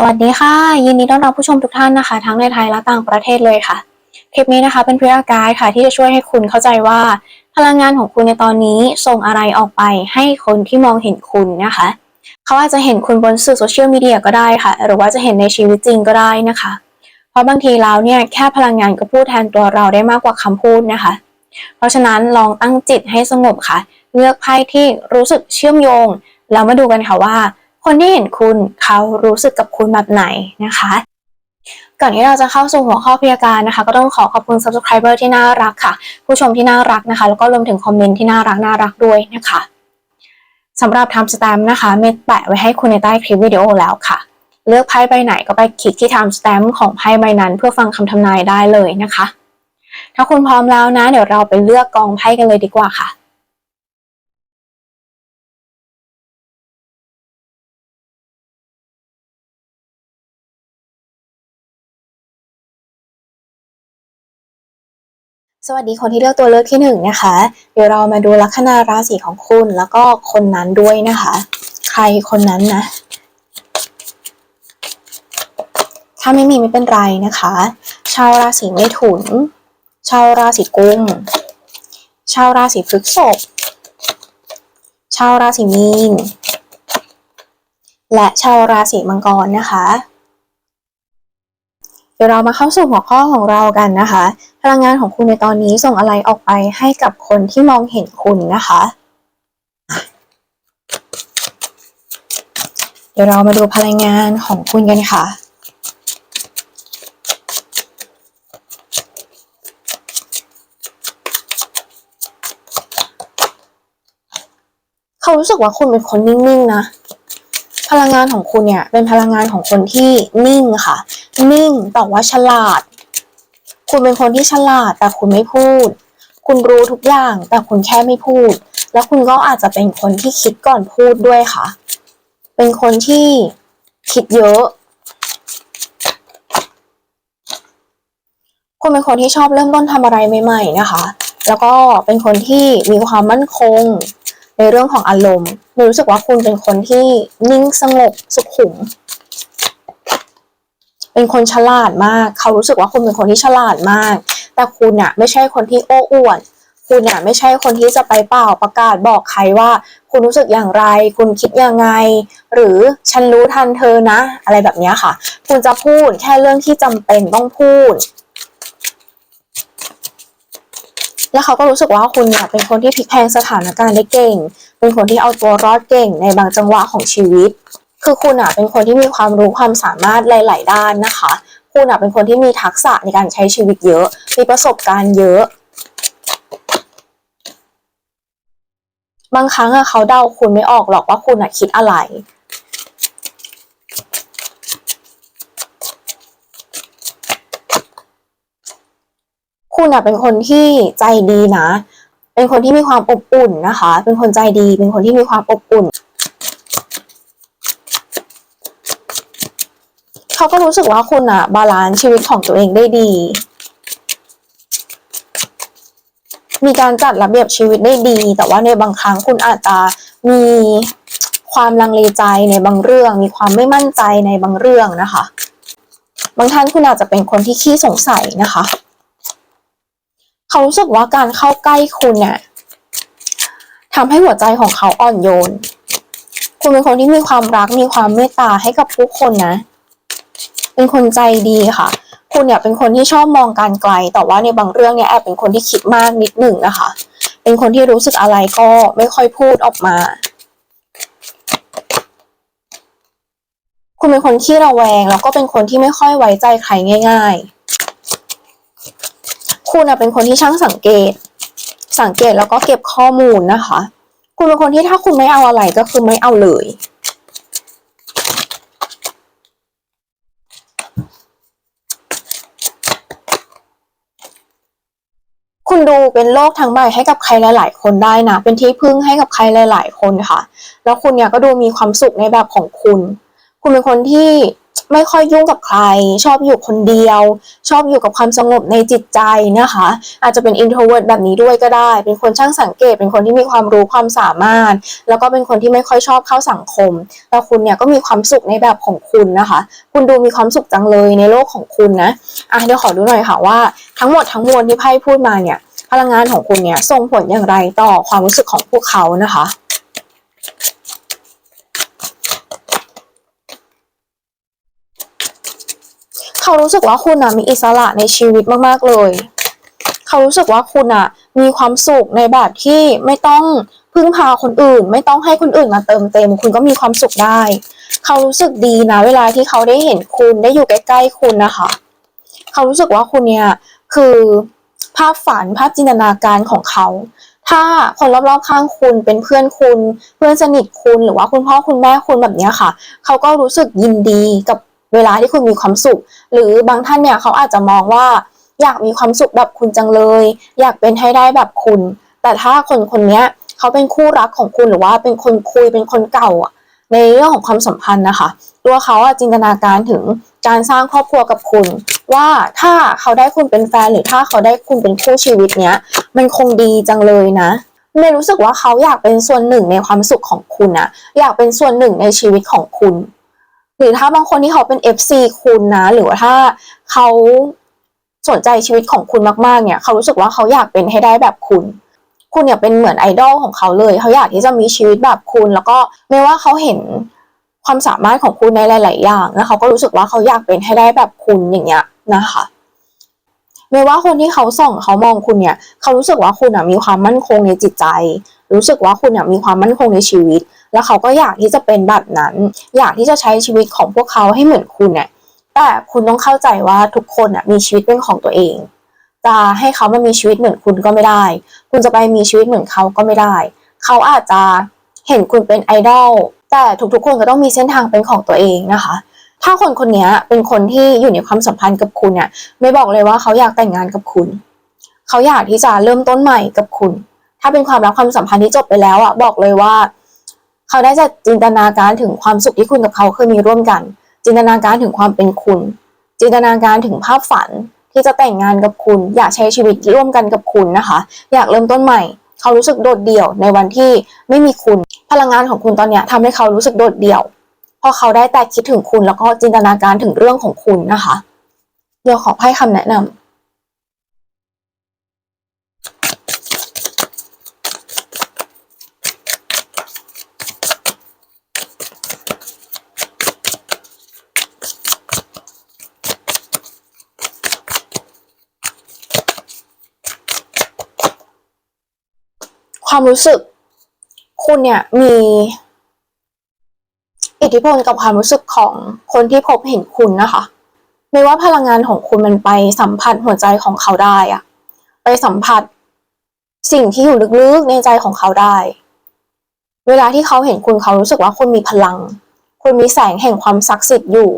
สวัสดีค่ะ ยินดีต้อนรับผู้ชมทุกท่านนะคะ ทั้งในไทยและต่างประเทศเลยค่ะ คลิปนี้นะคะเป็นเพื่อการค่ะ ที่จะช่วยให้คุณเข้าใจว่า พลังงานของคุณในตอนนี้ส่งอะไรออกไปให้คนที่มองเห็นคุณนะคะ เขาอาจจะเห็นคุณบนสื่อโซเชียลมีเดียก็ได้ค่ะ หรือว่าจะเห็นในชีวิตจริงก็ได้นะคะ เพราะบางทีแล้วเนี่ยแค่พลังงานก็พูดแทนตัวเราได้มากกว่าคำพูดนะคะ เพราะฉะนั้นลองตั้งจิตให้สงบค่ะ เลือกไพ่ที่รู้สึกเชื่อมโยงแล้วมาดูกันค่ะว่า คนที่เห็นคุณเขารู้สึกกับคุณแบบไหนนะคะ ก่อนที่เราจะเข้าสู่หัวข้อพยาการนะคะ ก็ต้องขอขอบคุณ subscriber ที่น่ารักค่ะ ผู้ชมที่น่ารักนะคะ แล้วก็รวมถึงคอมเมนต์ที่น่ารักน่ารักด้วยนะคะสำหรับทำสแตมป์นะคะเมดแปะไว้ให้คุณในใต้คลิปวิดีโอแล้วค่ะ เลือกไพ่ใบไหนก็ไปคลิกที่ทำสแตมป์ของไพ่ใบนั้น เพื่อฟังคำทำนายได้เลยนะคะ ถ้าคุณพร้อมแล้วนะ เดี๋ยวเราไปเลือกกองไพ่กันเลยดีกว่าค่ะ สวัสดีคนที่เลือกตัวเลือกที่หนึ่งนะคะ เดี๋ยวเรามาดูลัคนาราศีของคุณแล้วก็คนนั้นด้วยนะคะ ใครคนนั้นนะ ถ้าไม่มีไม่เป็นไรนะคะ ชาวราศีเมถุน ชาวราศีกุม ชาวราศีพฤษภชาวราศีมีน และชาวราศีมังกรนะคะ เดี๋ยวเรามาเข้าสู่หัวข้อของเรากันนะคะ พลังงานของคุณในตอนนี้ส่งอะไรออกไปให้กับคนที่มองเห็นคุณนะคะ เดี๋ยวเรามาดูพลังงานของคุณกันค่ะเขารู้สึกว่าคุณเป็นคนนิ่งๆนะ พลังงานของคุณเนี่ย เป็นพลังงานของคนที่นิ่งค่ะ นิ่งแต่ว่าฉลาด คุณเป็นคนที่ฉลาดแต่คุณไม่พูด คุณรู้ทุกอย่างแต่คุณแค่ไม่พูด แล้วคุณก็อาจจะเป็นคนที่คิดก่อนพูดด้วยค่ะ เป็นคนที่คิดเยอะ คุณเป็นคนที่ชอบเริ่มต้นทำอะไรใหม่ๆนะคะ แล้วก็เป็นคนที่มีความมั่นคงในเรื่องของอารมณ์ รู้สึกว่าคุณเป็นคนที่นิ่งสงบสุขุม เป็นคนฉลาดมาก เขารู้สึกว่าคุณเป็นคนที่ฉลาดมาก แต่คุณน่ะไม่ใช่คนที่โอ้อวดคุณน่ะไม่ใช่คนที่จะไปเปล่าประกาศบอกใครว่า คุณรู้สึกอย่างไร คุณคิดยังไง หรือฉันรู้ทันเธอนะ อะไรแบบนี้ค่ะ คุณจะพูดแค่เรื่องที่จำเป็นต้องพูด แล้วเขาก็รู้สึกว่าคุณเนี่ยเป็นคนที่พลิกแพงสถานการณ์ได้เก่ง เป็นคนที่เอาตัวรอดเก่งในบางจังหวะของชีวิต คือคุณอะเป็นคนที่มีความรู้ความสามารถหลาย ๆ ด้านนะคะ คุณอะเป็นคนที่มีทักษะในการใช้ชีวิตเยอะ มีประสบการณ์เยอะ บางครั้งอะเขาเดาคุณไม่ออกหรอกว่าคุณอะคิดอะไรคุณอะเป็นคนที่ใจดีนะ เป็นคนที่มีความอบอุ่นนะคะ เป็นคนใจดี เป็นคนที่มีความอบอุ่น เขาก็รู้สึกว่าคุณอะบาลานซ์ชีวิตของตัวเองได้ดี มีการจัดระเบียบชีวิตได้ดี แต่ว่าในบางครั้งคุณอาจจะมีความลังเลใจในบางเรื่อง มีความไม่มั่นใจในบางเรื่องนะคะ บางท่านคุณอาจจะเป็นคนที่ขี้สงสัยนะคะ เขารู้สึกว่าการเข้าใกล้คุณเนี่ยทำให้หัวใจของเขาอ่อนโยน คุณเป็นคนที่มีความรัก มีความเมตตาให้กับผู้คนนะ เป็นคนใจดีค่ะ คุณเนี่ยเป็นคนที่ชอบมองการไกล แต่ว่าในบางเรื่องเนี่ยแอบเป็นคนที่คิดมากนิดหนึ่งนะคะ เป็นคนที่รู้สึกอะไรก็ไม่ค่อยพูดออกมา คุณเป็นคนที่ระแวงแล้วก็เป็นคนที่ไม่ค่อยไว้ใจใครง่าย ๆ คุณเป็นคนที่ช่างสังเกต สังเกตแล้วก็เก็บข้อมูลนะคะ คุณเป็นคนที่ถ้าคุณไม่เอาอะไรก็คือไม่เอาเลย คุณดูเป็นโลกทั้งใบให้กับใครหลาย ๆ คนได้นะ เป็นที่พึ่งให้กับใครหลาย ๆ คนค่ะ แล้วคุณเนี่ยก็ดูมีความสุขในแบบของคุณ คุณเป็นคนที่ ไม่ค่อยยุ่งกับใคร ชอบอยู่คนเดียว ชอบอยู่กับความสงบในจิตใจนะคะ อาจจะเป็น introvert แบบนี้ด้วยก็ได้ เป็นคนช่างสังเกต เป็นคนที่มีความรู้ความสามารถ แล้วก็เป็นคนที่ไม่ค่อยชอบเข้าสังคม แต่คุณเนี่ยก็มีความสุขในแบบของคุณนะคะ คุณดูมีความสุขจังเลยในโลกของคุณนะอะเดี๋ยวขอดูหน่อยค่ะว่าทั้งหมดทั้งมวลที่ไพ่พูดมาเนี่ย พลังงานของคุณเนี่ยส่งผลอย่างไรต่อความรู้สึกของพวกเขานะคะ เขารู้สึกว่าคุณอะมีอิสระในชีวิตมากๆเลย เขารู้สึกว่าคุณอะมีความสุขในแบบที่ไม่ต้องพึ่งพาคนอื่น ไม่ต้องให้คนอื่นมาเติมเต็ม คุณก็มีความสุขได้ เขารู้สึกดีนะเวลาที่เขาได้เห็นคุณได้อยู่ใกล้ๆคุณนะคะ เขารู้สึกว่าคุณเนี่ยคือภาพฝันภาพจินตนาการของเขา ถ้าคนรอบๆข้างคุณเป็นเพื่อนคุณ เพื่อนสนิทคุณหรือว่าคุณพ่อคุณแม่คุณแบบเนี้ยค่ะ เขาก็รู้สึกยินดีกับ เวลาที่คุณมีความสุข หรือบางท่านเนี่ยเขาอาจจะมองว่า อยากมีความสุขแบบคุณจังเลย อยากเป็นให้ได้แบบคุณ แต่ถ้าคนคนนี้เขาเป็นคู่รักของคุณหรือว่าเป็นคนคุยเป็นคนเก่าอะในเรื่องของความสัมพันธ์นะคะ ตัวเขาจินตนาการถึงการสร้างครอบครัวกับคุณ ว่าถ้าเขาได้คุณเป็นแฟนหรือถ้าเขาได้คุณเป็นคู่ชีวิตเนี้ยมันคงดีจังเลยนะเมย์รู้สึกว่าเขาอยากเป็นส่วนหนึ่งในความสุขของคุณนะอยากเป็นส่วนหนึ่งในชีวิตของคุณ หรือถ้าบางคนที่เขาเป็น FC คุณนะ หรือว่าถ้าเขาสนใจชีวิตของคุณมากๆ เนี่ยเขารู้สึกว่าเขาอยากเป็นให้ได้แบบคุณ คุณเนี่ยเป็นเหมือนไอดอลของเขาเลย เขาอยากที่จะมีชีวิตแบบคุณ แล้วก็ไม่ว่าเขาเห็นความสามารถของคุณในหลาย ๆ อย่างแล้วเขาก็รู้สึกว่าเขาอยากเป็นให้ได้แบบคุณอย่างเงี้ยนะคะไม่ว่าคนที่เขาส่องเขามองคุณเนี่ย เขารู้สึกว่าคุณมีความมั่นคงในจิตใจ รู้สึกว่าคุณมีความมั่นคงในชีวิต แล้วเขาก็อยากที่จะเป็นแบบนั้น อยากที่จะใช้ชีวิตของพวกเขาให้เหมือนคุณเนี่ยแต่คุณต้องเข้าใจว่าทุกคนอะมีชีวิตเป็นของตัวเอง จะให้เขามามีชีวิตเหมือนคุณก็ไม่ได้ คุณจะไปมีชีวิตเหมือนเขาก็ไม่ได้ เขาอาจจะเห็นคุณเป็นไอดอลแต่ทุกๆ คนก็ต้องมีเส้นทางเป็นของตัวเองนะคะ ถ้าคนคนนี้เป็นคนที่อยู่ในความสัมพันธ์กับคุณเนี่ยไม่บอกเลยว่าเขาอยากแต่งงานกับคุณ เขาอยากที่จะเริ่มต้นใหม่กับคุณ ถ้าเป็นความรักความสัมพันธ์ที่จบไปแล้วอะบอกเลยว่า เขาได้จะจินตนาการถึงความสุขที่คุณกับเขาเคยมีร่วมกัน จินตนาการถึงความเป็นคุณ จินตนาการถึงภาพฝันที่จะแต่งงานกับคุณ อยากใช้ชีวิตร่วมกันกับคุณนะคะ อยากเริ่มต้นใหม่ เขารู้สึกโดดเดี่ยวในวันที่ไม่มีคุณ พลังงานของคุณตอนนี้ยทำให้เขารู้สึกโดดเดี่ยว พอเขาได้แต่คิดถึงคุณแล้วก็จินตนาการถึงเรื่องของคุณนะคะ เดี๋ยวขอให้คำแนะนำ ความรู้สึก คุณเนี่ยมีอิทธิพลกับความรู้สึกของคนที่พบเห็นคุณนะคะ ไม่ว่าพลังงานของคุณมันไปสัมผัสหัวใจของเขาได้อะไปสัมผัสสิ่งที่อยู่ลึกๆในใจของเขาได้ เวลาที่เขาเห็นคุณเขารู้สึกว่าคุณมีพลัง คุณมีแสงแห่งความศักดิ์สิทธิ์อยู่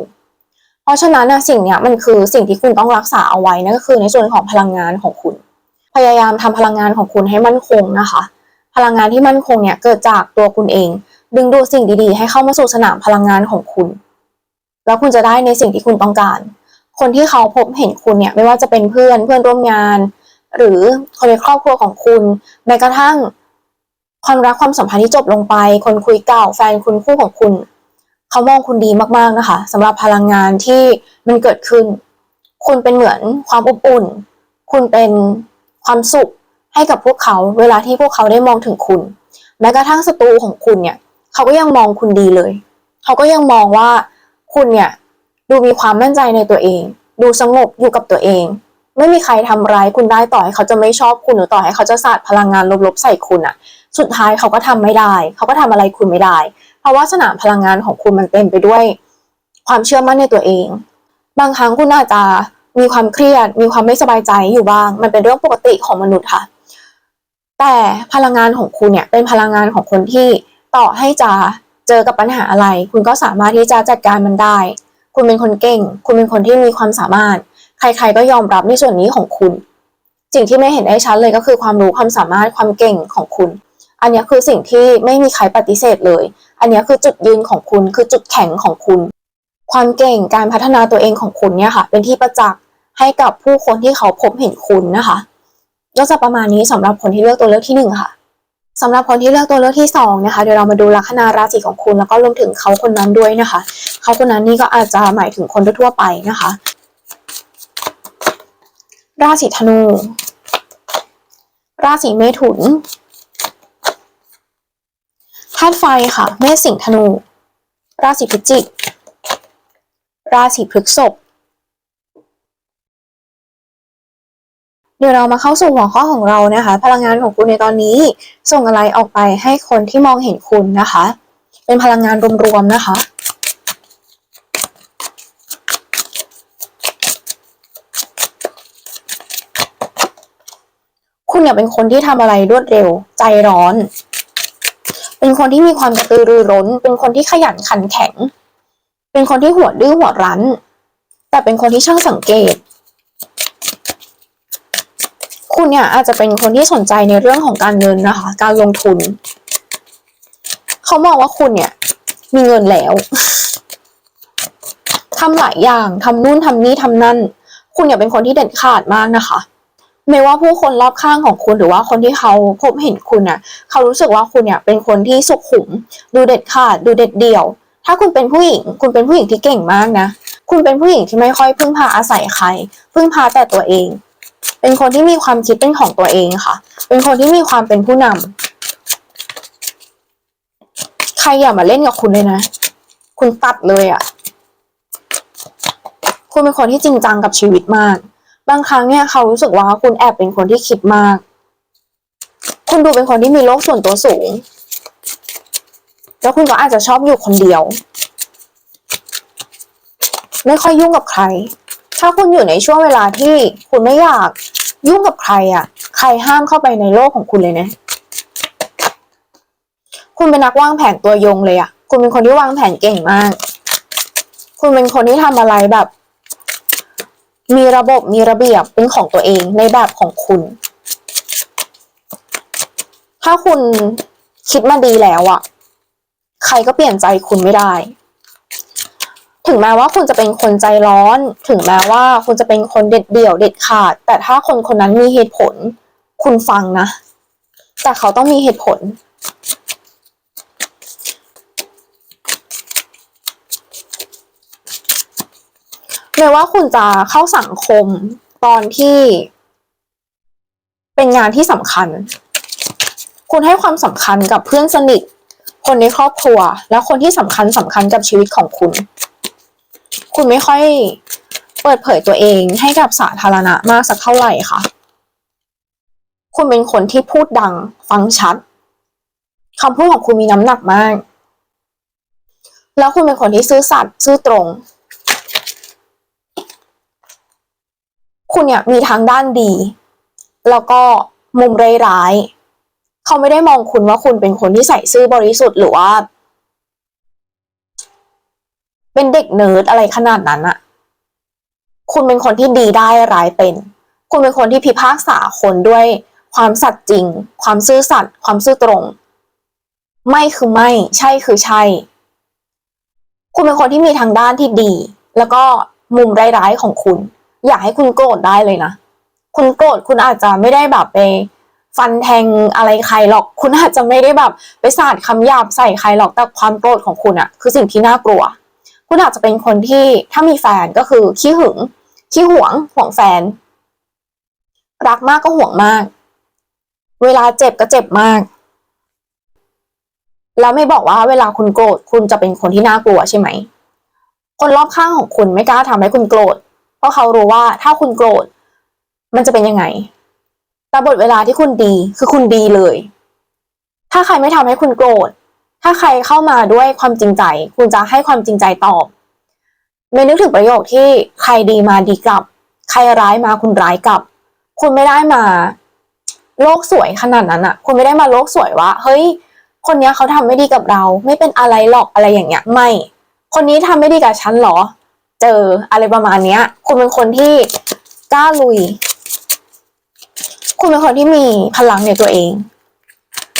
เพราะฉะนั้นนะสิ่งเนี้ยมันคือสิ่งที่คุณต้องรักษาเอาไว้นั่นก็คือในส่วนของพลังงานของคุณ พยายามทำพลังงานของคุณให้มั่นคงนะคะ ลังงานที่มั่นคงเนี่ยเกิดจากตัวคุณเอง ดึงดูดสิ่งดีๆ ให้เข้ามาสู่สนามพลังงานของคุณ แล้วคุณจะได้ในสิ่งที่คุณต้องการ คนที่เขาพบเห็นคุณเนี่ยไม่ว่าจะเป็นเพื่อนเพื่อนร่วมงาน หรือคนในครอบครัวของคุณแม้กระทั่งความรักความสัมพันธ์ที่จบลงไป คนคุยเก่าแฟนคุณคู่ของคุณ เขามองคุณดีมากๆนะคะสำหรับพลังงานที่มันเกิดขึ้น คุณเป็นเหมือนความอบอุ่น คุณเป็นความสุข ให้กับพวกเขาเวลาที่พวกเขาได้มองถึงคุณ แม้กระทั่งศัตรูของคุณเนี่ย เขาก็ยังมองคุณดีเลย เขาก็ยังมองว่าคุณเนี่ยดูมีความมั่นใจในตัวเอง ดูสงบอยู่กับตัวเอง ไม่มีใครทำร้ายคุณได้ต่อให้เขาจะไม่ชอบคุณหรือต่อให้เขาจะสาดพลังงานลบๆใส่คุณอะสุดท้ายเขาก็ทำไม่ได้ เขาก็ทำอะไรคุณไม่ได้ เพราะว่าสนามพลังงานของคุณมันเต็มไปด้วย ความเชื่อมั่นในตัวเอง บางครั้งคุณอาจจะมีความเครียด มีความไม่สบายใจอยู่บ้าง มันเป็นเรื่องปกติของมนุษย์ค่ะ แต่พลังงานของคุณเนี่ยเป็นพลังงานของคนที่ต่อให้จะเจอกับปัญหาอะไร คุณก็สามารถที่จะจัดการมันได้ คุณเป็นคนเก่ง คุณเป็นคนที่มีความสามารถ ใครๆก็ยอมรับในส่วนนี้ของคุณ สิ่งที่ไม่เห็นได้ชัดเลยก็คือความรู้ความสามารถความเก่งของคุณ อันนี้คือสิ่งที่ไม่มีใครปฏิเสธเลย อันนี้คือจุดยืนของคุณคือจุดแข็งของคุณ ความเก่งการพัฒนาตัวเองของคุณเนี่ยค่ะ เป็นที่ประจักษ์ให้กับผู้คนที่เขาพบเห็นคุณนะคะ ก็จะประมาณนี้สำหรับคนที่เลือกตัวเลือกที่หนึ่งค่ะสำหรับคนที่เลือกตัวเลือกที่สองนะคะเดี๋ยวเรามาดูลัคนาราศีของคุณแล้วก็รวมถึงเขาคนนั้นด้วยนะคะ เขาคนนั้นนี่ก็อาจจะหมายถึงคนทั่วไปนะคะ ราศีธนู ราศีเมถุนธาตุไฟค่ะ เมษสิงห์ธนู ราศีพิจิก ราศีพฤษภ เดี๋ยวเรามาเข้าสู่หัวข้อของเรานะคะ พลังงานของคุณในตอนนี้ ส่งอะไรออกไปให้คนที่มองเห็นคุณนะคะ เป็นพลังงานรวมๆนะคะคุณเนี่ยเป็นคนที่ทำอะไรรวดเร็ว ใจร้อน เป็นคนที่มีความกระตือรือร้น เป็นคนที่ขยันขันแข็ง เป็นคนที่หัวดื้อหัวรั้น แต่เป็นคนที่ช่างสังเกต คุณเนี่ยอาจจะเป็นคนที่สนใจในเรื่องของการเงินนะคะ การลงทุน เขามองว่าคุณเนี่ย มีเงินแล้วทำหลายอย่างทำนู่นทำนี่ทำนั่น คุณเนี่ยเป็นคนที่เด็ดขาดมากนะคะ ไม่ว่าผู้คนรอบข้างของคุณหรือว่าคนที่เขาพบเห็นคุณเนี่ยเขารู้สึกว่าคุณเนี่ยเป็นคนที่สุขุม ดูเด็ดขาด ดูเด็ดเดี่ยว ถ้าคุณเป็นผู้หญิง คุณเป็นผู้หญิงที่เก่งมากนะ คุณเป็นผู้หญิงที่ไม่ค่อยพึ่งพาอาศัยใคร พึ่งพาแต่ตัวเอง เป็นคนที่มีความคิดเป็นของตัวเองค่ะ เป็นคนที่มีความเป็นผู้นำใครอย่ามาเล่นกับคุณเลยนะ คุณตัดเลยอะ่ะ คุณเป็นคนที่จริงจังกับชีวิตมาก บางครั้งเนี่ยเขารู้สึกว่าคุณแอบเป็นคนที่คิดมาก คุณดูเป็นคนที่มีโลกส่วนตัวสูง แล้วคุณก็อาจจะชอบอยู่คนเดียว ไม่ค่อยยุ่งกับใคร ถ้าคุณอยู่ในช่วงเวลาที่คุณไม่อยากยุ่งกับใครอะ ใครห้ามเข้าไปในโลกของคุณเลยนะ คุณเป็นนักวางแผนตัวยงเลยอะ คุณเป็นคนที่วางแผนเก่งมาก คุณเป็นคนที่ทำอะไรแบบ มีระบบมีระเบียบเป็นของตัวเองในแบบของคุณ ถ้าคุณคิดมาดีแล้วอะ ใครก็เปลี่ยนใจคุณไม่ได้ ถึงแม้ว่าคุณจะเป็นคนใจร้อน ถึงแม้ว่าคุณจะเป็นคนเด็ดเดี่ยวเด็ดขาด แต่ถ้าคนคนนั้นมีเหตุผล คุณฟังนะ แต่เขาต้องมีเหตุผล ไม่ว่าคุณจะเข้าสังคมตอนที่ เป็นงานที่สำคัญ คุณให้ความสำคัญกับเพื่อนสนิท คนในครอบครัว และคนที่สำคัญสำคัญกับชีวิตของคุณ คุณไม่ค่อยเปิดเผยตัวเองให้กับสาธารณะมากสักเท่าไหร่ค่ะ คุณเป็นคนที่พูดดังฟังชัดคำพูดของคุณมีน้ำหนักมาก แล้วคุณเป็นคนที่ซื่อสัตย์ซื่อตรง คุณเนี่ยมีทางด้านดี แล้วก็มุมร้ายๆเขาไม่ได้มองคุณว่าคุณเป็นคนที่ใส่ซื่อบริสุทธิ์หรือว่า เป็นเด็กเนิร์ดอะไรขนาดนั้นอะคุณเป็นคนที่ดีได้ร้ายเป็น คุณเป็นคนที่พิพากษาคนด้วยความสัตย์จริง ความซื่อสัตย์ความซื่อตรง ไม่คือไม่ ใช่คือใช่ คุณเป็นคนที่มีทางด้านที่ดี แล้วก็มุมร้ายๆของคุณ อยากให้คุณโกรธได้เลยนะ คุณโกรธคุณอาจจะไม่ได้แบบไปฟันแทงอะไรใครหรอก คุณอาจจะไม่ได้แบบ ไปสาดคำหยาบใส่ใครหรอก แต่ความโกรธของคุณอะคือสิ่งที่น่ากลัว คุณอาจจะเป็นคนที่ถ้ามีแฟนก็คือขี้หึงขี้หวงห่วงแฟน รักมากก็ห่วงมาก เวลาเจ็บก็เจ็บมาก แล้วไม่บอกว่าเวลาคุณโกรธคุณจะเป็นคนที่น่ากลัวใช่ไหม คนรอบข้างของคุณไม่กล้าทำให้คุณโกรธ เพราะเขารู้ว่าถ้าคุณโกรธ มันจะเป็นยังไงแต่บทเวลาที่คุณดีคือคุณดีเลย ถ้าใครไม่ทำให้คุณโกรธ ถ้าใครเข้ามาด้วยความจริงใจ คุณจะให้ความจริงใจตอบไม่นึกถึงประโยคที่ใครดีมาดีกลับ ใครร้ายมาคุณร้ายกลับ คุณไม่ได้มา โลกสวยขนาดนั้นอะคุณไม่ได้มาโลกสวยว่าเฮ้ย คนนี้เขาทำไม่ดีกับเรา ไม่เป็นอะไรหรอกอะไรอย่างเงี้ย ไม่ คนนี้ทำไม่ดีกับฉันเหรอ เจออะไรประมาณเนี้ย คุณเป็นคนที่กล้าลุย คุณเป็นคนที่มีพลังในตัวเอง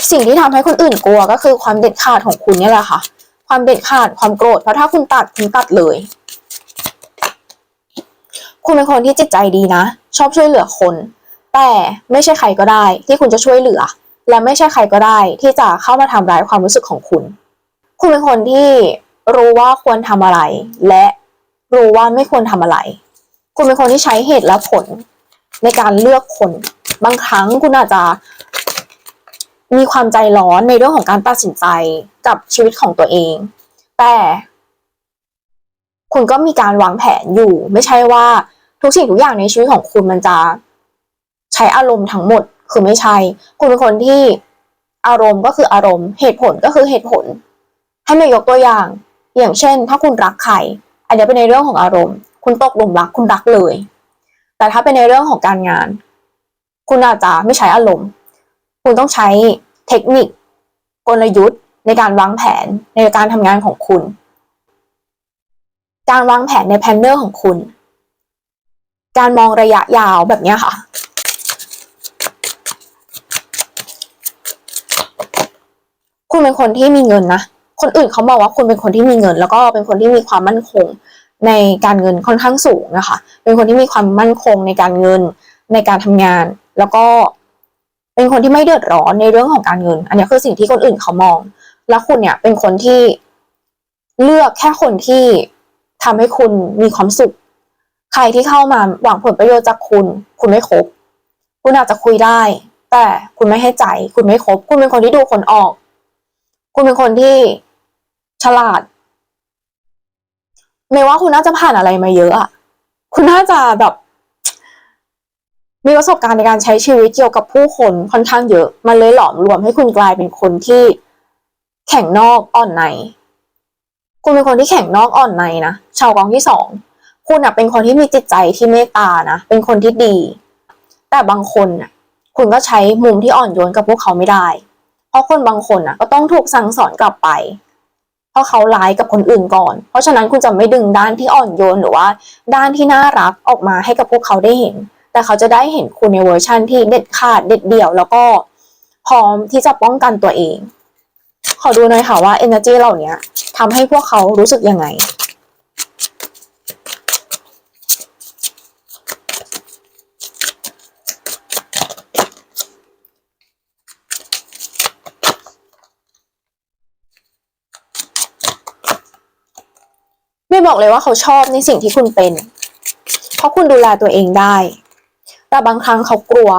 สิ่งที่ทำให้คนอื่นกลัวก็คือความเด็ดขาดของคุณเนี่ยแหละค่ะ ความเด็ดขาดความโกรธเพราะถ้าคุณตัดคุณตัดเลย คุณเป็นคนที่จิตใจดีนะ ชอบช่วยเหลือคน แต่ไม่ใช่ใครก็ได้ ที่คุณจะช่วยเหลือ และไม่ใช่ใครก็ได้ ที่จะเข้ามาทำร้ายความรู้สึกของคุณ คุณเป็นคนที่รู้ว่าควรทำอะไร และรู้ว่าไม่ควรทำอะไร คุณเป็นคนที่ใช้เหตุและผลในการเลือกคน บางครั้งคุณอาจจะ มีความใจร้อนในเรื่องของการตัดสินใจกับชีวิตของตัวเอง แต่คุณก็มีการวางแผนอยู่ ไม่ใช่ว่าทุกสิ่งทุกอย่างในชีวิตของคุณมันจะใช้อารมณ์ทั้งหมด คือไม่ใช่ คุณเป็นคนที่อารมณ์ก็คืออารมณ์ เหตุผลก็คือเหตุผล ให้มายกตัวอย่าง อย่างเช่น ถ้าคุณรักใคร อันนี้เป็นในเรื่องของอารมณ์ คุณตกหลุมรักคุณรักเลย แต่ถ้าเป็นในเรื่องของการงาน คุณอาจจะไม่ใช้อารมณ์ คุณต้องใช้เทคนิคกลยุทธ์ในการวางแผนในการทำงานของคุณ การวางแผนในแพนเนอร์ของคุณ การมองระยะยาวแบบนี้ค่ะ คุณเป็นคนที่มีเงินนะ คนอื่นเขามองว่าคุณเป็นคนที่มีเงิน แล้วก็เป็นคนที่มีความมั่นคงในการเงินค่อนข้างสูงนะคะ เป็นคนที่มีความมั่นคงในการเงินในการทำงาน แล้วก็ เป็นคนที่ไม่เดือดร้อนในเรื่องของการเงิน อันนี้คือสิ่งที่คนอื่นเขามอง แล้วคุณเนี่ยเป็นคนที่เลือกแค่คนที่ทำให้คุณมีความสุข ใครที่เข้ามาหวังผลประโยชน์จากคุณ คุณไม่คบ คุณอาจจะคุยได้ แต่คุณไม่ให้ใจ คุณไม่คบ คุณเป็นคนที่ดูคนออก คุณเป็นคนที่ฉลาดไม่ว่าคุณน่าจะผ่านอะไรมาเยอะอะ คุณน่าจะแบบ มีประสบการณ์ในการใช้ชีวิตเกี่ยวกับผู้คนค่อนข้างเยอะ มันเลยหลอมรวมให้คุณกลายเป็นคนที่แข็งนอกอ่อนใน คุณเป็นคนที่แข็งนอกอ่อนในนะ ชาวกองที่สอง คุณอะเป็นคนที่มีจิตใจที่เมตตานะ เป็นคนที่ดี แต่บางคนน่ะ คุณก็ใช้มุมที่อ่อนโยนกับพวกเขาไม่ได้ เพราะคนบางคนน่ะ ก็ต้องถูกสั่งสอนกลับไป เพราะเขาร้ายกับคนอื่นก่อน เพราะฉะนั้นคุณจะไม่ดึงด้านที่อ่อนโยนหรือว่า ด้านที่น่ารักออกมาให้กับพวกเขาได้เห็น แต่เขาจะได้เห็นคุณในเวอร์ชั่นที่เด็ดขาดเด็ดเดี่ยว แล้วก็พร้อมที่จะป้องกันตัวเอง ขอดูหน่อยค่ะว่า energy เหล่านี้ทำให้พวกเขารู้สึกยังไงไม่บอกเลยว่าเขาชอบในสิ่งที่คุณเป็น เพราะคุณดูแลตัวเองได้ แต่บางครั้งเขากลัว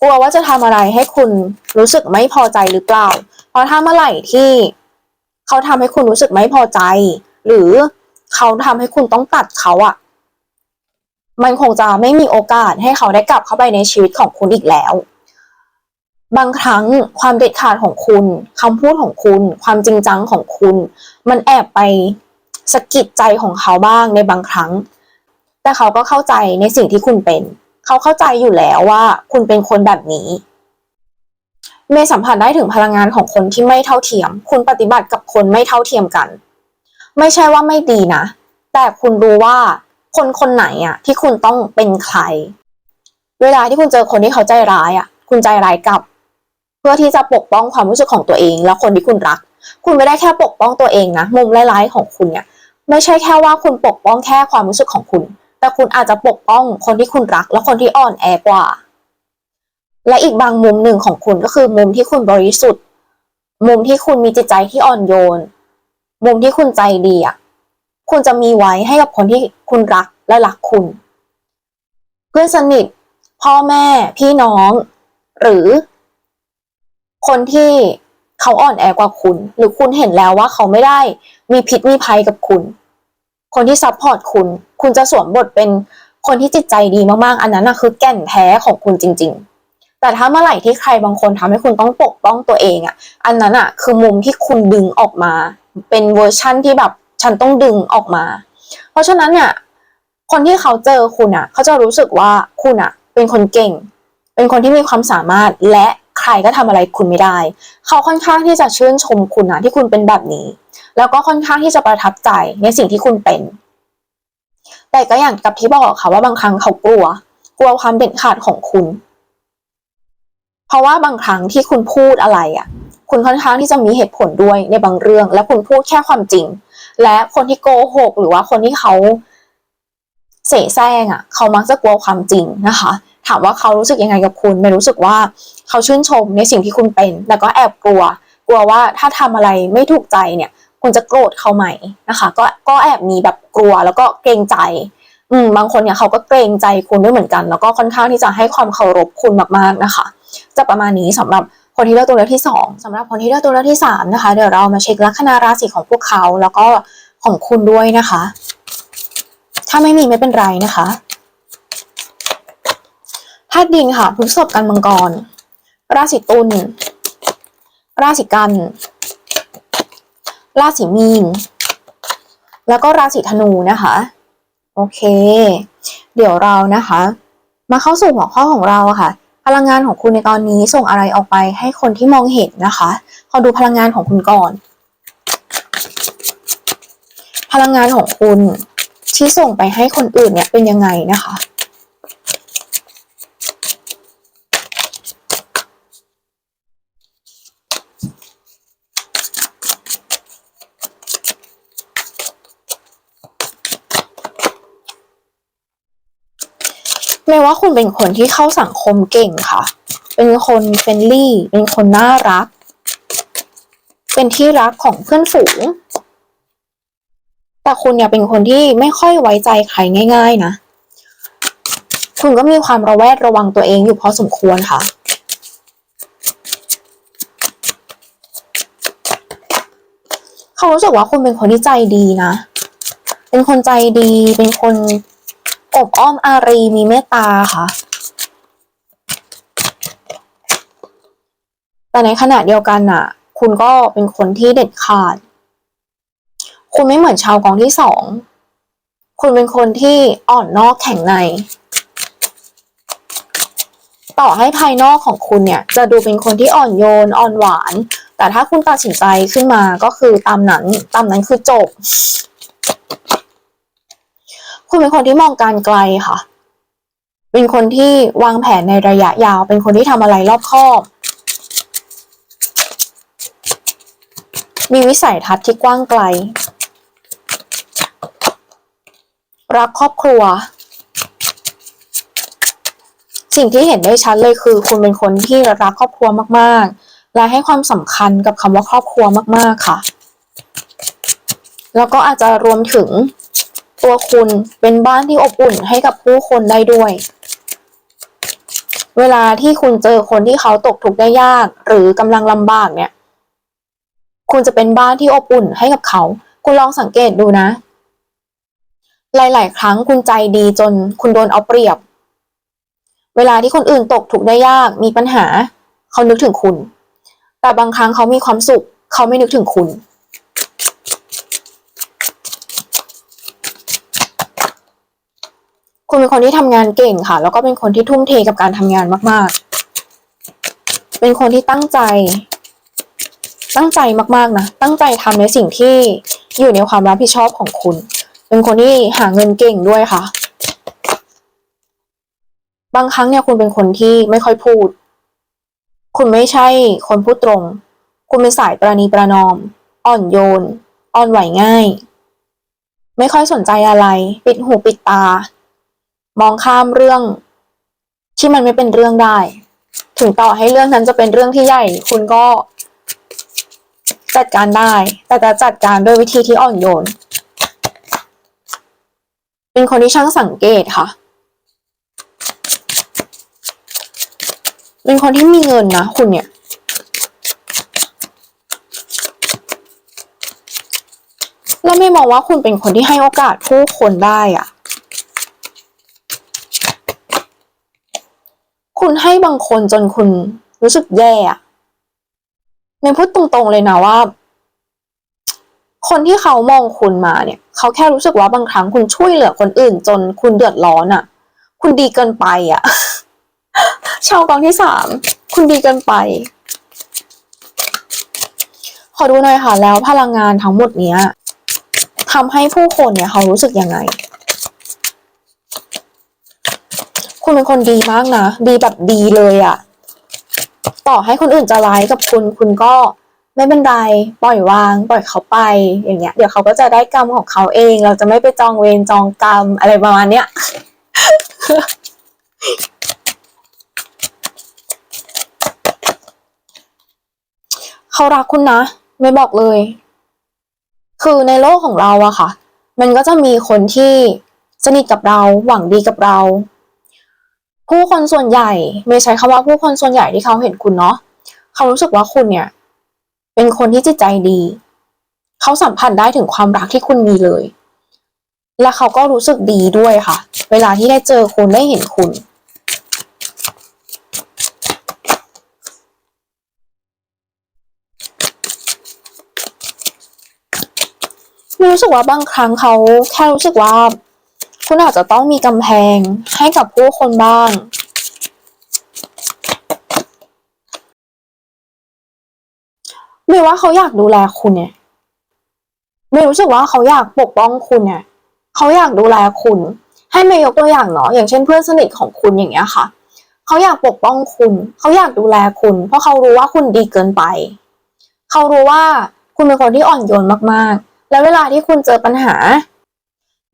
กลัวว่าจะทำอะไรให้คุณรู้สึกไม่พอใจหรือเปล่า เพราะถ้าเมื่อไหร่ที่เขาทำให้คุณรู้สึกไม่พอใจ หรือเขาทำให้คุณต้องตัดเขาอะมันคงจะไม่มีโอกาสให้เขาได้กลับเข้าไปในชีวิตของคุณอีกแล้ว บางครั้งความเด็ดขาดของคุณคำพูดของคุณ ความจริงจังของคุณ มันแอบไปสะกิดใจของเขาบ้างในบางครั้ง แต่เขาก็เข้าใจในสิ่งที่คุณเป็น เขาเข้าใจอยู่แล้วว่าคุณเป็นคนแบบนี้ เมย์สัมผัสได้ถึงพลังงานของคนที่ไม่เท่าเทียม คุณปฏิบัติกับคนไม่เท่าเทียมกัน ไม่ใช่ว่าไม่ดีนะ แต่คุณรู้ว่าคนคนไหนอะที่คุณต้องเป็นใคร เวลาที่คุณเจอคนที่เขาใจร้ายอะคุณใจร้ายกลับ เพื่อที่จะปกป้องความรู้สึกของตัวเอง และคนที่คุณรัก คุณไม่ได้แค่ปกป้องตัวเองนะมุมร้ายๆของคุณเนี่ย ไม่ใช่แค่ว่าคุณปกป้องแค่ความรู้สึกของคุณ แต่คุณอาจจะปกป้องคนที่คุณรักและคนที่อ่อนแอกว่า และอีกบางมุมหนึ่งของคุณก็คือมุมที่คุณบริสุทธิ์ มุมที่คุณมีจิตใจที่อ่อนโยน มุมที่คุณใจดีอะคุณจะมีไว้ให้กับคนที่คุณรักและรักคุณ เพื่อนสนิท พ่อแม่ พี่น้อง หรือ คนที่เขาอ่อนแอกว่าคุณ หรือคุณเห็นแล้วว่าเขาไม่ได้มีพิษมีภัยกับคุณ คนที่ซัพพอร์ตคุณ คุณจะสวมบทเป็นคนที่จิตใจดีมากๆ อันนั้นนะคือแก่นแท้ของคุณจริง ๆ แต่ถ้าเมื่อไหร่ที่ใครบางคนทำให้คุณต้องปกป้องตัวเองอะ อันนั้นอะคือมุมที่คุณดึงออกมา เป็นเวอร์ชั่นที่แบบฉันต้องดึงออกมา เพราะฉะนั้นเนี่ยคนที่เขาเจอคุณอะ เขาจะรู้สึกว่าคุณอะ เป็นคนเก่ง เป็นคนที่มีความสามารถและใครก็ทำอะไรคุณไม่ได้ เขาค่อนข้างที่จะชื่นชมคุณนะที่คุณเป็นแบบนี้ แล้วก็ค่อนข้างที่จะประทับใจในสิ่งที่คุณเป็น แต่ก็อย่างกับที่บอกค่ะว่าบางครั้งเขากลัว กลัวความเด็ดขาดของคุณ เพราะว่าบางครั้งที่คุณพูดอะไรอะ คุณค่อนข้างที่จะมีเหตุผลด้วยในบางเรื่อง และคุณพูดแค่ความจริง และคนที่โกหกหรือว่าคนที่เขาเสแสร้งอะ เขามักจะกลัวความจริงนะคะ ถามว่าเขารู้สึกยังไงกับคุณไม่รู้สึกว่าเขาชื่นชมในสิ่งที่คุณเป็น แต่ก็แอบกลัว กลัวว่าถ้าทำอะไรไม่ถูกใจเนี่ย คุณจะโกรธเขาไหมนะคะ ก็ก็แอบมีแบบกลัวแล้วก็เกรงใจ อืมบางคนเนี่ยเขาก็เกรงใจคุณด้วยเหมือนกัน แล้วก็ค่อนข้างที่จะให้ความเคารพคุณมากๆนะคะ จะประมาณนี้สำหรับคนที่เลือกตัวเลือกที่สองสำหรับคนที่เลือกตัวเลือกที่สามนะคะ เดี๋ยวเรามาเช็คลัคนาราศีของพวกเขา แล้วก็ของคุณด้วยนะคะ ถ้าไม่มีไม่เป็นไรนะคะธาตุดินค่ะพฤษภกันมังกร ราศีตุลราศีกัน ราศีมีน แล้วก็ราศีธนูนะคะ โอเค เดี๋ยวเรานะคะ มาเข้าสู่หัวข้อของเราอะค่ะ พลังงานของคุณในตอนนี้ส่งอะไรออกไปให้คนที่มองเห็นนะคะขอดูพลังงานของคุณก่อน พลังงานของคุณที่ส่งไปให้คนอื่นเนี่ยเป็นยังไงนะคะ แม้ ว่าคุณเป็นคนที่เข้าสังคมเก่งค่ะ เป็นคนเฟรนลี่ เป็นคนน่ารัก เป็นที่รักของเพื่อนฝูง แต่คุณเนี่ยเป็นคนที่ไม่ค่อยไว้ใจใครง่าย ๆ นะ คุณก็มีความระแวดระวังตัวเองอยู่พอสมควรค่ะเขารู้สึกว่าคุณเป็นคนที่ใจดีนะ เป็นคนใจดี เป็นคน อบอ้อมอารีมีเมตตาค่ะ แต่ในขณะเดียวกันน่ะ คุณก็เป็นคนที่เด็ดขาด คุณไม่เหมือนชาวกองที่สอง คุณเป็นคนที่อ่อนนอกแข็งใน ต่อให้ภายนอกของคุณเนี่ย จะดูเป็นคนที่อ่อนโยนอ่อนหวาน แต่ถ้าคุณตัดสินใจขึ้นมาก็คือตามนั้น ตามนั้นคือจบ คุณเป็นคนที่มองการไกลค่ะ เป็นคนที่วางแผนในระยะยาว เป็นคนที่ทำอะไรรอบคอบ มีวิสัยทัศน์ที่กว้างไกล รักครอบครัว สิ่งที่เห็นได้ชัดเลยคือ คุณเป็นคนที่รักครอบครัวมากๆ และให้ความสำคัญกับคำว่าครอบครัวมากๆค่ะ แล้วก็อาจจะรวมถึง ตัวคุณเป็นบ้านที่อบอุ่นให้กับผู้คนได้ด้วย เวลาที่คุณเจอคนที่เขาตกทุกข์ได้ยาก หรือกำลังลำบากเนี่ย คุณจะเป็นบ้านที่อบอุ่นให้กับเขา คุณลองสังเกตดูนะ หลาย ๆ ครั้งคุณใจดีจนคุณโดนเอาเปรียบ เวลาที่คนอื่นตกทุกข์ได้ยากมีปัญหา เขานึกถึงคุณ แต่บางครั้งเขามีความสุข เขาไม่นึกถึงคุณ คุณเป็นคนที่ทำงานเก่งค่ะ แล้วก็เป็นคนที่ทุ่มเทกับการทำงานมากๆ เป็นคนที่ตั้งใจ ตั้งใจมากๆนะตั้งใจทำในสิ่งที่อยู่ในความรับผิดชอบของคุณ เป็นคนที่หาเงินเก่งด้วยค่ะ บางครั้งเนี่ยคุณเป็นคนที่ไม่ค่อยพูด คุณไม่ใช่คนพูดตรง คุณเป็นสายประนีประนอม อ่อนโยน อ่อนไหวง่าย ไม่ค่อยสนใจอะไร ปิดหูปิดตา มองข้ามเรื่อง ที่มันไม่เป็นเรื่องได้ ถึงต่อให้เรื่องนั้นจะเป็นเรื่องที่ใหญ่ คุณก็ จัดการได้ แต่จะจัดการด้วยวิธีที่อ่อนโยน เป็นคนที่ช่างสังเกตค่ะ เป็นคนที่มีเงินนะคุณเนี่ยแล้วไม่มองว่าคุณเป็นคนที่ให้โอกาสผู้คนได้อะ คุณให้บางคนจนคุณรู้สึกแย่อะในพูดตรงๆเลยนะว่า คนที่เขามองคุณมาเนี่ย เขาแค่รู้สึกว่าบางครั้งคุณช่วยเหลือคนอื่น จนคุณเดือดร้อนอะคุณดีเกินไปอะชาวกองที่สามคุณดีเกินไป ขอดูหน่อยค่ะ แล้วพลังงานทั้งหมดเนี้ยทำให้ผู้คนเนี่ยเขารู้สึกยังไง คุณเป็นคนดีมากนะ ดีแบบดีเลยอะต่อให้คนอื่นจะร้ายกับคุณ คุณก็ไม่เป็นไรปล่อยวาง ปล่อยเขาไปอย่างเงี้ย เดี๋ยวเขาก็จะได้กรรมของเขาเอง เราจะไม่ไปจองเวรจองกรรมอะไรประมาณเนี้ยเขารักคุณนะ ไม่บอกเลย คือในโลกของเราอะค่ะ มันก็จะมีคนที่สนิทกับเราหวังดีกับเรา ผู้คนส่วนใหญ่ไม่ใช้คำว่าผู้คนส่วนใหญ่ที่เขาเห็นคุณเนาะเขารู้สึกว่าคุณเนี่ย เป็นคนที่จิตใจดี เขาสัมผัสได้ถึงความรักที่คุณมีเลย และเขาก็รู้สึกดีด้วยค่ะ เวลาที่ได้เจอคุณได้เห็นคุณ รู้สึกว่าบางครั้งเขาแค่รู้สึกว่า คุณอาจจะต้องมีกำแพงให้กับผู้คนบ้างไม่ว่าเขาอยากดูแลคุณเนี่ยไม่รู้สึกว่าเขาอยากปกป้องคุณเนี่ยเขาอยากดูแลคุณ ให้ไม่ยกตัวอย่างเนาะอย่างเช่นเพื่อนสนิทของคุณอย่างเงี้ยค่ะเขาอยากปกป้องคุณ เขาอยากดูแลคุณ เพราะเขารู้ว่าคุณดีเกินไป เขารู้ว่าคุณเป็นคนที่อ่อนโยนมากๆ และเวลาที่คุณเจอปัญหา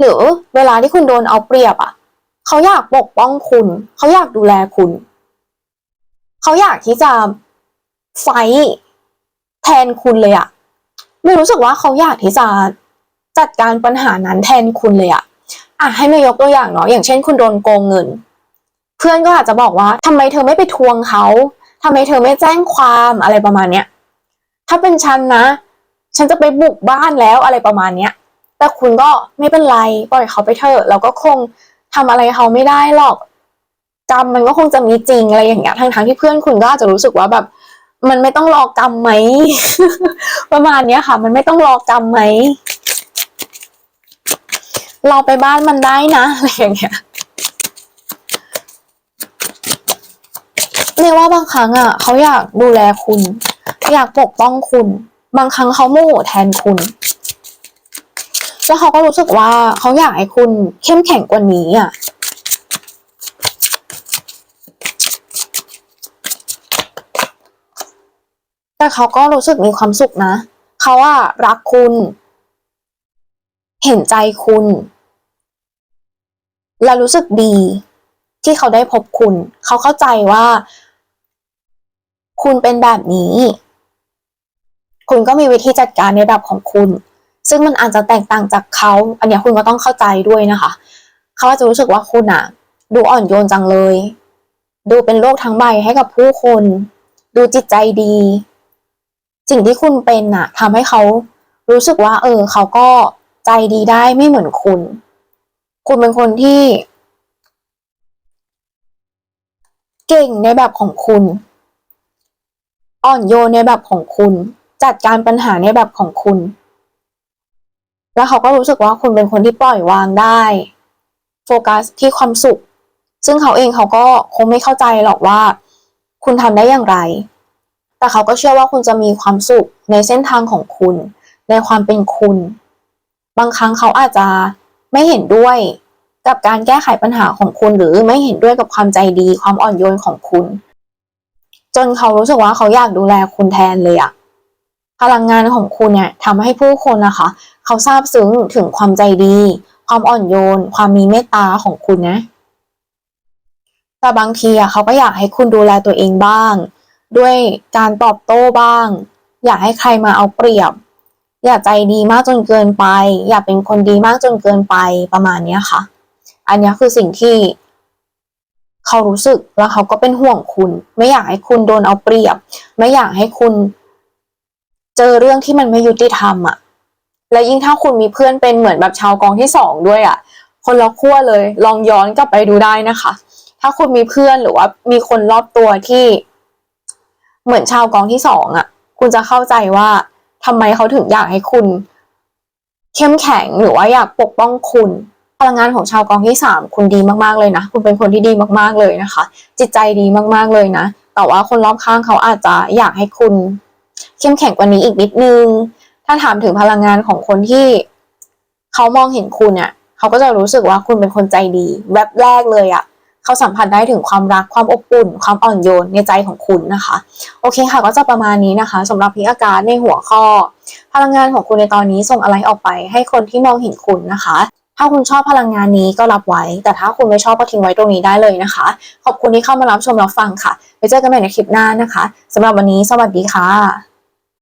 หรือเวลาที่คุณโดนเอาเปรียบอะ เขาอยากปกป้องคุณ เขาอยากดูแลคุณ เขาอยากที่จะไฟแทนคุณเลยอะไม่รู้สึกว่าเขาอยากที่จะจัดการปัญหานั้นแทนคุณเลยอะอะให้ไม่ยกตัวอย่างเนาะอย่างเช่น คุณโดนโกงเงิน เพื่อนก็อาจจะบอกว่าทำไมเธอไม่ไปทวงเขาทำไมเธอไม่แจ้งความอะไรประมาณเนี้ยถ้าเป็นฉันนะ ฉันจะไปบุกบ้านแล้วอะไรประมาณเนี้ย แต่คุณก็ไม่เป็นไรปล่อยเขาไปเถอะเราก็คงทำอะไรเขาไม่ได้หรอกกรรมมันก็คงจะมีจริงอะไรอย่างเงี้ยทั้งทั้งที่เพื่อนคุณก็อาจจะรู้สึกว่าแบบ มันไม่ต้องรอกรรมไหม ประมาณเนี้ยค่ะ มันไม่ต้องรอกรรมไหมเราไปบ้านมันได้นะอะไรอย่างเงี้ยเรียกว่าบางครั้งอะเขาอยากดูแลคุณ อยากปกป้องคุณ บางครั้งเขาโมโหแทนคุณ แล้วเขาก็รู้สึกว่าเขาอยากให้คุณเข้มแข็งกว่านี้อะแต่เขาก็รู้สึกมีความสุขนะ เขาว่ารักคุณ เห็นใจคุณ และรู้สึกดีที่เขาได้พบคุณ เขาเข้าใจว่า คุณเป็นแบบนี้ คุณก็มีวิธีจัดการในระดับของคุณ ซึ่งมันอาจจะแตกต่างจากเขา อันนี้คุณก็ต้องเข้าใจด้วยนะคะ เขาอาจจะรู้สึกว่าคุณอะดูอ่อนโยนจังเลย ดูเป็นโลกทั้งใบให้กับผู้คน ดูจิตใจดี สิ่งที่คุณเป็นน่ะทำให้เขารู้สึกว่า เออ เขาก็ใจดีได้ไม่เหมือนคุณ คุณเป็นคนที่ เก่งในแบบของคุณ อ่อนโยนในแบบของคุณ จัดการปัญหาในแบบของคุณ แล้วเขาก็รู้สึกว่าคุณเป็นคนที่ปล่อยวางได้ โฟกัสที่ความสุข ซึ่งเขาเองเขาก็คงไม่เข้าใจหรอกว่า คุณทำได้อย่างไร แต่เขาก็เชื่อว่าคุณจะมีความสุขในเส้นทางของคุณ ในความเป็นคุณ บางครั้งเขาอาจจะไม่เห็นด้วยกับการแก้ไขปัญหาของคุณ หรือไม่เห็นด้วยกับความใจดี ความอ่อนโยนของคุณ จนเขารู้สึกว่าเขาอยากดูแลคุณแทนเลยอะ พลังงานของคุณเนี่ยทำให้ผู้คนนะคะ เขาซาบซึ้งถึงความใจดี ความอ่อนโยน ความมีเมตตาของคุณนะ แต่บางทีอะเขาก็อยากให้คุณดูแลตัวเองบ้าง ด้วยการตอบโต้บ้าง อยากให้ใครมาเอาเปรียบ อย่าใจดีมากจนเกินไป อย่าเป็นคนดีมากจนเกินไปประมาณเนี้ยค่ะ อันนี้คือสิ่งที่เขารู้สึกแล้วเขาก็เป็นห่วงคุณ ไม่อยากให้คุณโดนเอาเปรียบ ไม่อยากให้คุณ เจอเรื่องที่มันไม่ยุติธรรมอะและยิ่งถ้าคุณมีเพื่อนเป็นเหมือนแบบชาวกองที่สองด้วยอะคนละขั้วเลย ลองย้อนกลับไปดูได้นะคะ ถ้าคุณมีเพื่อนหรือว่ามีคนรอบตัวที่ เหมือนชาวกองที่สองอะคุณจะเข้าใจว่าทำไมเขาถึงอยากให้คุณ เข้มแข็งหรือว่าอยากปกป้องคุณพลังงานของชาวกองที่สามคุณดีมากๆเลยนะ คุณเป็นคนที่ดีมากๆเลยนะคะ จิตใจดีมากๆเลยนะ แต่ว่าคนรอบข้างเขาอาจจะอยากให้คุณ เข้มแข็งกว่านี้อีกนิดนึง ถ้าถามถึงพลังงานของคนที่เขามองเห็นคุณเนี่ยเขาก็จะรู้สึกว่าคุณเป็นคนใจดี แวบแรกเลยอะเขาสัมผัสได้ถึงความรักความอบอุ่น ความอ่อนโยนในใจของคุณนะคะ โอเคค่ะก็จะประมาณนี้นะคะสำหรับพิอาการในหัวข้อ พลังงานของคุณในตอนนี้ส่งอะไรออกไป ให้คนที่มองเห็นคุณนะคะ ถ้าคุณชอบพลังงานนี้ก็รับไว้ แต่ถ้าคุณไม่ชอบก็ทิ้งไว้ตรงนี้ได้เลยนะคะ ขอบคุณที่เข้ามารับชมรับฟังค่ะไปเจอกันใหม่ในคลิปหน้านะคะสำหรับวันนี้สวัสดีค่ะ